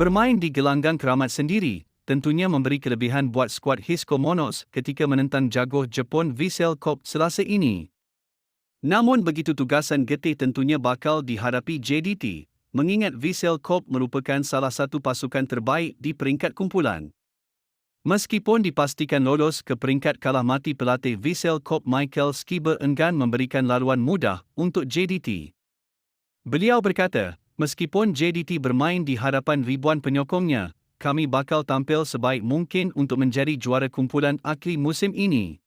Bermain di gelanggang keramat sendiri, tentunya memberi kelebihan buat skuad Hisco Monos ketika menentang jagoh Jepun Vissel Kobe selasa ini. Namun begitu tugasan getih tentunya bakal dihadapi JDT, mengingat Vissel Kobe merupakan salah satu pasukan terbaik di peringkat kumpulan. Meskipun dipastikan lolos ke peringkat kalah mati pelatih Vissel Kobe Michael Skiber enggan memberikan laluan mudah untuk JDT. Beliau berkata, meskipun JDT bermain di hadapan ribuan penyokongnya, kami bakal tampil sebaik mungkin untuk menjadi juara kumpulan akhir musim ini.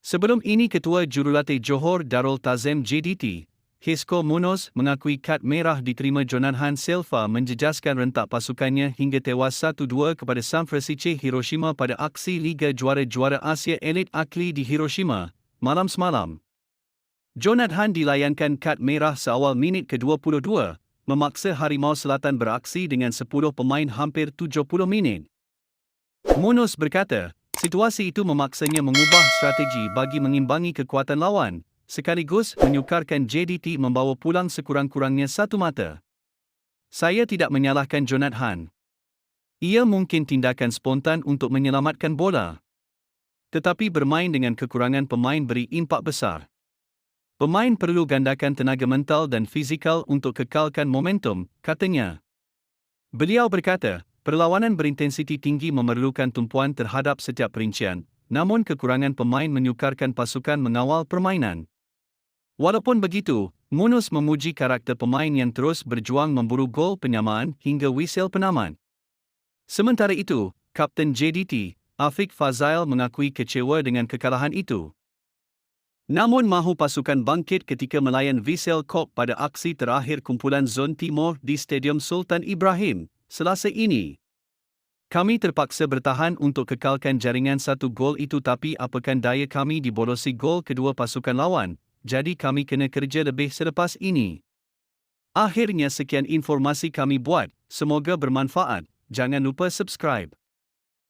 Sebelum ini Ketua Jurulatih Johor Darul Tazim JDT, Hisco Munoz mengakui kad merah diterima Jonathan Silva menjejaskan rentak pasukannya hingga tewas 1-2 kepada San Francisco Hiroshima pada aksi Liga Juara-Juara Asia Elit Akli di Hiroshima, malam semalam. Jonathan dilayankan kad merah seawal minit ke-22, memaksa Harimau Selatan beraksi dengan 10 pemain hampir 70 minit. Munoz berkata, situasi itu memaksanya mengubah strategi bagi mengimbangi kekuatan lawan, sekaligus menyukarkan JDT membawa pulang sekurang-kurangnya satu mata. Saya tidak menyalahkan Jonathan. Ia mungkin tindakan spontan untuk menyelamatkan bola. Tetapi bermain dengan kekurangan pemain beri impak besar. Pemain perlu gandakan tenaga mental dan fizikal untuk kekalkan momentum, katanya. Beliau berkata, perlawanan berintensiti tinggi memerlukan tumpuan terhadap setiap perincian, namun kekurangan pemain menyukarkan pasukan mengawal permainan. Walaupun begitu, Munus memuji karakter pemain yang terus berjuang memburu gol penyamaan hingga wisel penaman. Sementara itu, Kapten JDT, Afiq Fazail mengakui kecewa dengan kekalahan itu. Namun mahu pasukan bangkit ketika melayan Vissel Kobe pada aksi terakhir kumpulan Zon Timur di Stadium Sultan Ibrahim, selasa ini. Kami terpaksa bertahan untuk kekalkan jaringan satu gol itu tapi apakan daya kami dibolosi gol kedua pasukan lawan, jadi kami kena kerja lebih selepas ini. Akhirnya sekian informasi kami buat, semoga bermanfaat, jangan lupa subscribe.